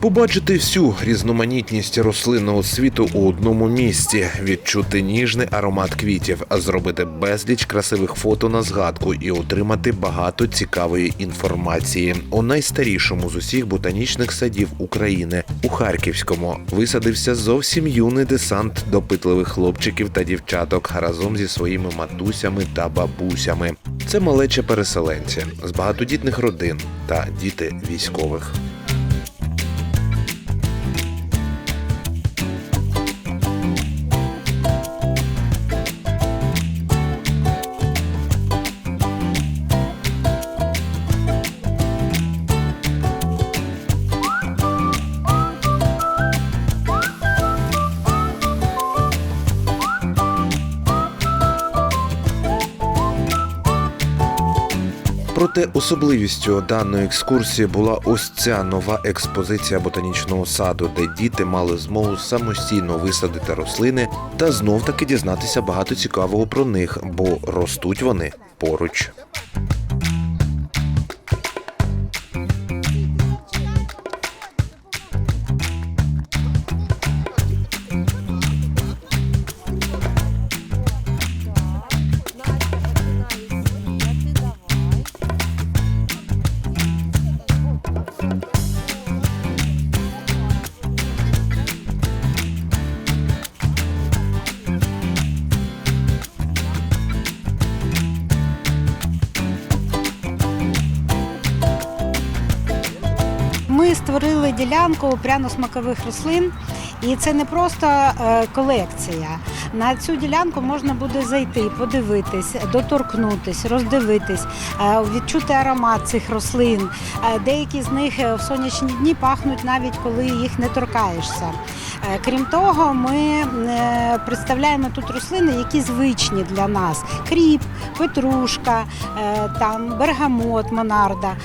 Побачити всю різноманітність рослинного світу у одному місці, відчути ніжний аромат квітів, зробити безліч красивих фото на згадку і отримати багато цікавої інформації. У найстарішому з усіх ботанічних садів України у Харківському висадився зовсім юний десант допитливих хлопчиків та дівчаток разом зі своїми матусями та бабусями. Це малеча переселенці з багатодітних родин та діти військових. Проте особливістю даної екскурсії була ось ця нова експозиція ботанічного саду, де діти мали змогу самостійно висадити рослини та знов таки дізнатися багато цікавого про них, бо ростуть вони поруч. Ми створили ділянку пряно-смакових рослин, і це не просто е, колекція. На цю ділянку можна буде зайти, подивитись, доторкнутись, роздивитись, е, відчути аромат цих рослин. Е, Деякі з них в сонячні дні пахнуть навіть коли їх не торкаєшся. Е, Крім того, ми е, представляємо тут рослини, які звичні для нас: кріп, петрушка, е, там бергамот, монарда.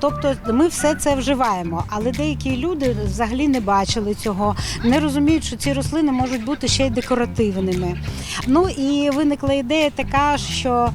Тобто ми все це вживаємо, але деякі люди взагалі не бачили цього, не розуміють, що ці рослини можуть бути ще й декоративними. Ну і виникла ідея така, що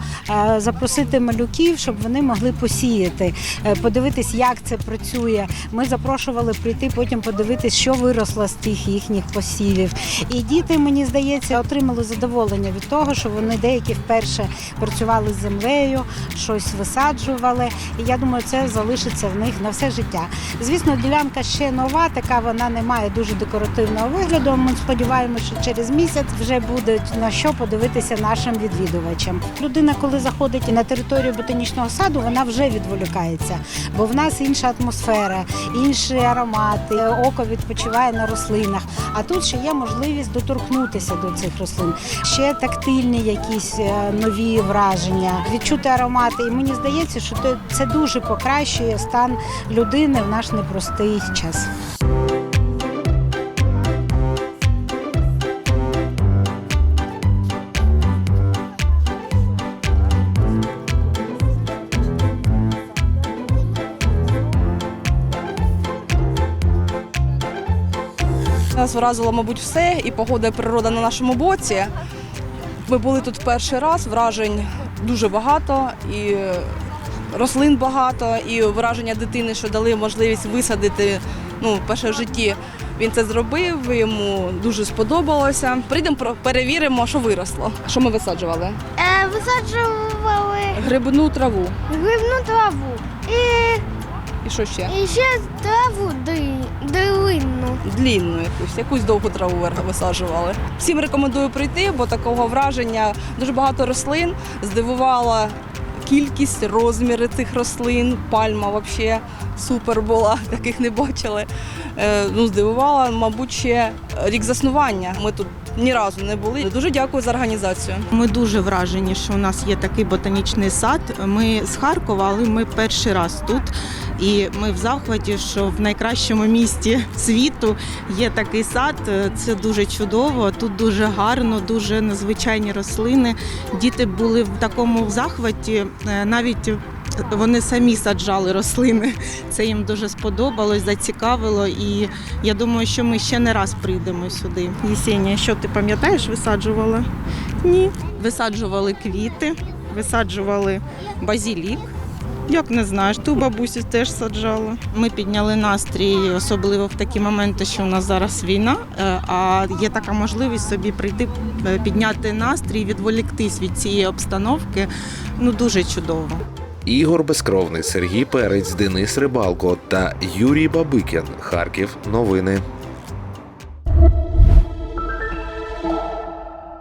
запросити малюків, щоб вони могли посіяти, подивитись, як це працює. Ми запрошували прийти потім подивитись, що виросло з тих їхніх посівів. І діти, мені здається, отримали задоволення від того, що вони деякі вперше працювали з землею, щось висаджували. І я думаю, це залишиться в них на все життя. Звісно, ділянка ще нова, така вона не має дуже декоративного вигляду. Ми сподіваємося, що через місяць вже буде на що подивитися нашим відвідувачам. Людина, коли заходить на територію ботанічного саду, вона вже відволікається, бо в нас інша атмосфера, інші аромати, око відпочиває на рослинах. А тут ще є можливість доторкнутися до цих рослин. Ще тактильні якісь е, нові враження, відчути аромати. І мені здається, що це дуже покращує стан людини в наш непростий час. Нас вразило, мабуть, все, і погода і природа на нашому боці. Ми були тут перший раз, вражень дуже багато, і рослин багато, і враження дитини, що дали можливість висадити ну, вперше в житті. Він це зробив, йому дуже сподобалося. Прийдемо, перевіримо, що виросло. Що ми висаджували? Е, висаджували Грибну траву. грибну траву і, І що ще? і ще траву ди-. Длінну якусь, якусь довгу траву висаджували. Всім рекомендую прийти, бо такого враження дуже багато рослин. Здивувала кількість, розміри цих рослин. Пальма взагалі супер була, таких не бачили. Е, ну, здивувала, мабуть, ще рік заснування. Ми тут ні разу не були. Дуже дякую за організацію. Ми дуже вражені, що у нас є такий ботанічний сад. Ми з Харкова, але ми перший раз тут. І ми в захваті, що в найкращому місті світу є такий сад. Це дуже чудово. Тут дуже гарно, дуже незвичайні рослини. Діти були в такому захваті, е, навіть. Тобто вони самі саджали рослини. Це їм дуже сподобалось, зацікавило. І я думаю, що ми ще не раз прийдемо сюди. Єсенія, що ти пам'ятаєш, висаджувала? Ні. Висаджували квіти, висаджували базілік. Як не знаєш, ту бабусі теж саджала. Ми підняли настрій, особливо в такі моменти, що у нас зараз війна, е, а є така можливість собі прийти, е, підняти настрій, відволіктись від цієї обстановки. Ну дуже чудово. Ігор Безкровний, Сергій Перець, Денис Рибалко та Юрій Бабикін. Харків. Новини.